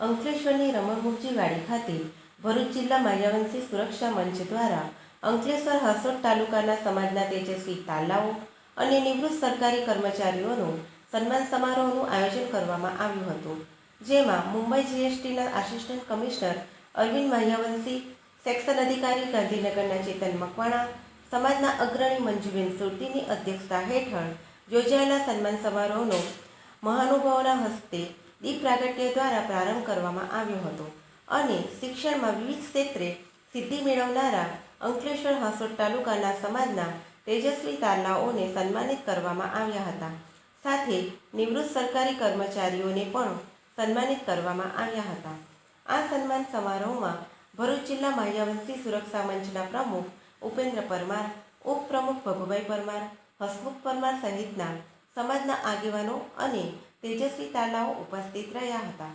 અંકલેશ્વરની રમણમુખજી વાડી ખાતે ભરૂચ જિલ્લા માલ્યાવંશી સુરક્ષા મંચ દ્વારા અંકલેશ્વર હાસોટ તાલુકાના સમાજના તેજસ્વી તાલાઓ અને નિવૃત્ત સરકારી કર્મચારીઓનું સન્માન સમારોહનું આયોજન કરવામાં આવ્યું હતું, જેમાં મુંબઈ જીએસટીના assistant commissioner Arvind Mahyavanshi section અધિકારી ગાંધીનગરના ચેતન મકવાણા, સમાજના અગ્રણી મંજુબેન સુરતીની અધ્યક્ષતા હેઠળ યોજાયેલા સન્માન સમારોહનો મહાનુભાવોના હસ્તે દીપ પ્રાગટ્ય દ્વારા પ્રારંભ કરવામાં આવ્યો હતો અને શિક્ષણમાં વિવિધ ક્ષેત્રે સિદ્ધિ મેળવનારા અંકલેશ્વર હાંસોટ તાલુકાના સમાજના તેજસ્વી તારલાઓને સન્માનિત કરવામાં આવ્યા હતા. સાથે નિવૃત્ત સરકારી કર્મચારીઓને પણ સન્માનિત કરવામાં આવ્યા હતા. આ સન્માન સમારોહમાં ભરૂચ જિલ્લા માહ્યાવંશી સુરક્ષા મંચના પ્રમુખ ઉપેન્દ્ર પરમાર, ઉપપ્રમુખ ભગુભાઈ પરમાર, હસમુખ પરમાર સહિતના સમાજના આગેવાનો અને તેજસ્વી તાલાઓ ઉપસ્થિત રહ્યા હતા.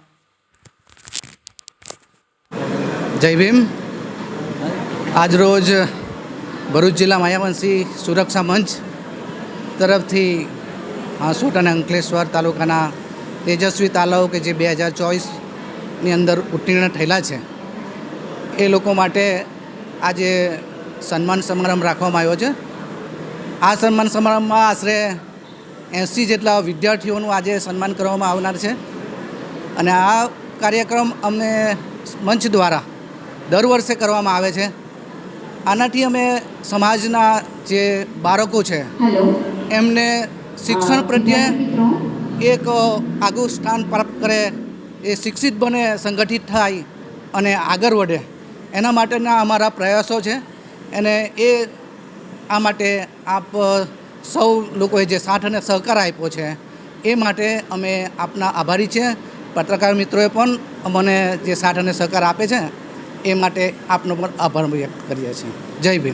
જય ભીમ. આજરોજ ભરૂચ જિલ્લા માયાવંશી સુરક્ષા મંચ તરફથી હાંસોટ અને અંકલેશ્વર તાલુકાના તેજસ્વી તાલાઓ કે જે બે હજાર ચોવીસની અંદર ઉત્તીર્ણ થયેલા છે, એ લોકો માટે આજે સન્માન સમારંભ રાખવામાં આવ્યો છે. આ સન્માન સમારંભમાં આશરે એંસી જેટલા વિદ્યાર્થીઓનું આજે સન્માન કરવામાં આવનાર છે. અને આ કાર્યક્રમ અમને મંચ દ્વારા દર વર્ષે કરવામાં આવે છે. આનાથી અમે સમાજના જે બાળકો છે એમને શિક્ષણ પ્રત્યે એક આગું સ્થાન પ્રાપ્ત કરે એ શિક્ષિત બને સંગઠિત થાય અને આગળ વધે. એના માટેના અમારા પ્રયાસો છે. અને એ આ માટે આપ સૌ લોકોએ જે સાથ અને સહકાર આપ્યો છે, એ માટે અમે આપના આભારી છે પત્રકાર મિત્રોએ પણ અમને જે સાથ અને સહકાર આપે છે, એ માટે આપનો પણ આભાર વ્યક્ત કરીએ છીએ. જય ભીમ.